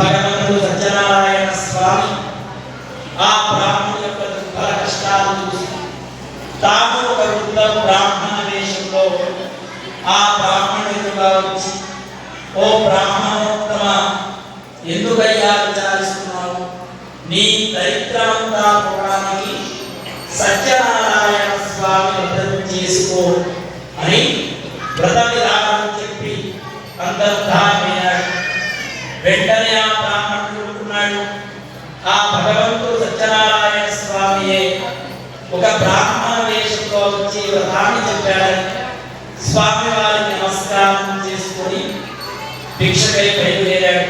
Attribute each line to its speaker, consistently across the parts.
Speaker 1: భగవంతుడు సత్యనారాయణ స్వామి ఆ బ్రాహ్మణుల యొక్క దుఃఖ కష్టాలు చూసి తాము ఒక వృద్ధ బ్రాహ్మణ వేషంలో ఆ బ్రాహ్మణుడిగా వచ్చి ఓ బ్రాహ్మణోత్తమ ఎందుకయ్యా విచారిస్తున్నావు? నీ దరిద్రమంతా పోవడానికి సత్యనారాయణ స్వామి వ్రతం చేసుకో అని వ్రత విధానం చెప్పి అంతర్ధానమైనాడు వెంటనే ఆ బ్రాహ్మణుడు ఆ భగవంతుడు సత్యనారాయణ స్వామియే. ఒక బ్రాహ్మణ వేషంలో వచ్చి వ్రతాన్ని చెప్పాడని స్వామి వారికి నమస్కారం చేసుకొని భిక్షకై బయలుదేరాడు.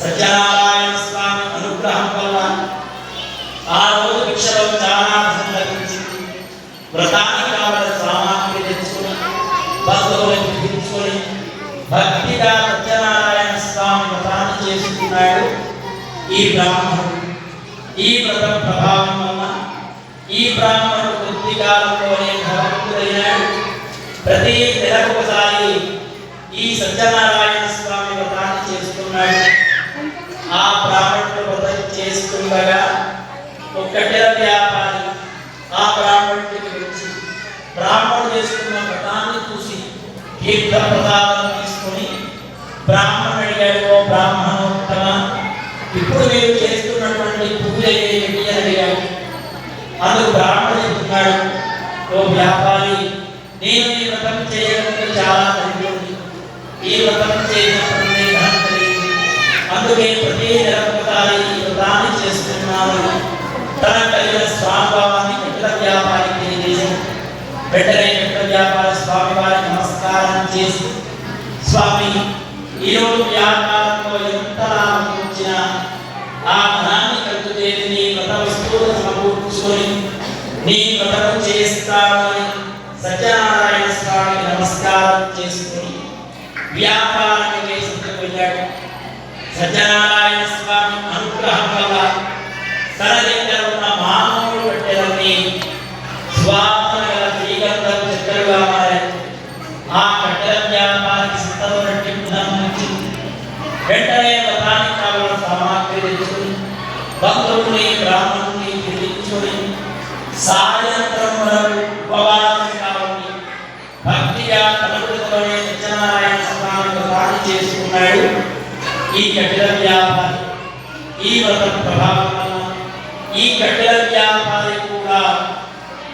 Speaker 1: సత్యనారాయణ స్వామి అనుగ్రహం ఈ బ్రాహ్మణుడు ఈ వ్రతం ప్రభావం వల్ల ఈ బ్రాహ్మణుడు కొద్ది కాలంలోనే భగవంతుడైనాడు ప్రతి నెలకు ఒకసారి ఈ సత్యనారాయణ స్వామి వ్రతాన్ని చేస్తున్నాడు. ఆ బ్రాహ్మణుడు వ్రతం చేస్తుండగా ఒక్కటే వ్యాపారి ఆ బ్రాహ్మణుడికి వచ్చి బ్రాహ్మణుడు చేస్తున్న వ్రతాన్ని చూసి తీర్థ ప్రసాదం తీసుకొని బ్రాహ్మణుడు అడిగాడు బ్రాహ్మణ ఇప్పుడు మీరు చేస్తున్నటువంటి పూజ ఏమిటి అని అడిగాడు అందుకు బ్రాహ్మణుడు చెప్తున్నాడు ఓ వ్యాపారి నేను ఈ వ్రతం చేయడానికి చాలా దరిద్రుడిని ఈ వ్రతం చేయడం అందుకే ప్రతి నెల ఈ వ్రతాన్ని చేస్తున్నాను తన కలిగిన స్వామిభావాన్ని కట్ల వ్యాపారికి తెలియజేసి వెంటనే కట్ల వ్యాపారి స్వామివారికి నమస్కారం చేసి స్వామి ఈరోజు వ్యాపారం చేసుకుని వ్యాపారాన్ని వేసుకు వెళ్ళాడు సత్యనారాయణ స్వామి అనుగ్రహం వల్ల తన దగ్గర ఉన్న మానవుడు పెట్టెలన్నీ స్వామి గల శ్రీగంధం చక్కరుగా మారాయి ఆ కట్టెల వ్యాపారికి సిద్ధం రెట్టింపు ధనం వచ్చింది వెంటనే వ్రతానికి కావలసిన సామాగ్రి తెచ్చుకుని బంధువుని బ్రాహ్మణుని పిలిపించుకొని సాయంత్రం చేసుకున్నాడు. ఈ కట్టెల వ్యాపారి ఈ వ్రత ప్రభావం వల్ల ఈ కట్టెల వ్యాపారి కూడా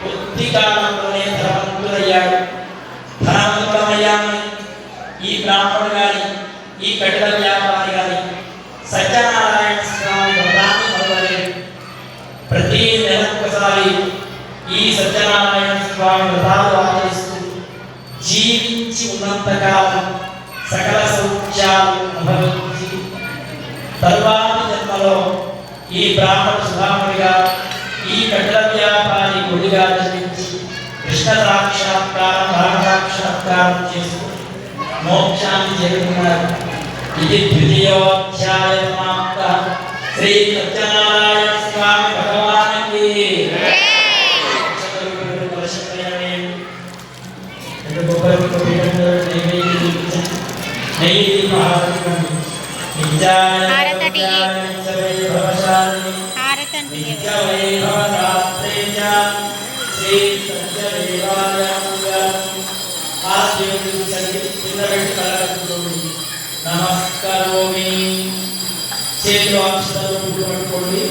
Speaker 1: కొద్ది కాలంలోనే ధనవంతుడయ్యాడు. ధనవంతుడమయ్యామని ఈ బ్రాహ్మణుడు కానీ ఈ కట్టెల వ్యాపారి కానీ సత్యనారాయణ స్వామి వ్రతాన్ని మొదలలేదు ప్రతి నెల ఒకసారి ఈ సత్యనారాయణ స్వామి వ్రతాలు ఆచరిస్తూ జీవించి ఉన్నంతకాలం సౌఖ్యాలు అనుభవించి తరువాతి జన్మలో ఈ బ్రాహ్మణ సుధాముడిగా ఈ కట్టల వ్యాపారి గుడిగా జన్మించి కృష్ణ సాక్షాత్కారం రామ సాక్షాత్కారం చేసుకుని మోక్షాన్ని చేరుకున్నారు ఇది ద్వితీయోధ్యాయ సమాప్త. శ్రీ సత్యనారాయణ నమస్కారోమి చేతిలో అక్షరాలు పట్టుకోండి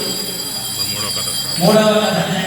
Speaker 2: కథ
Speaker 1: మూడవ కథ.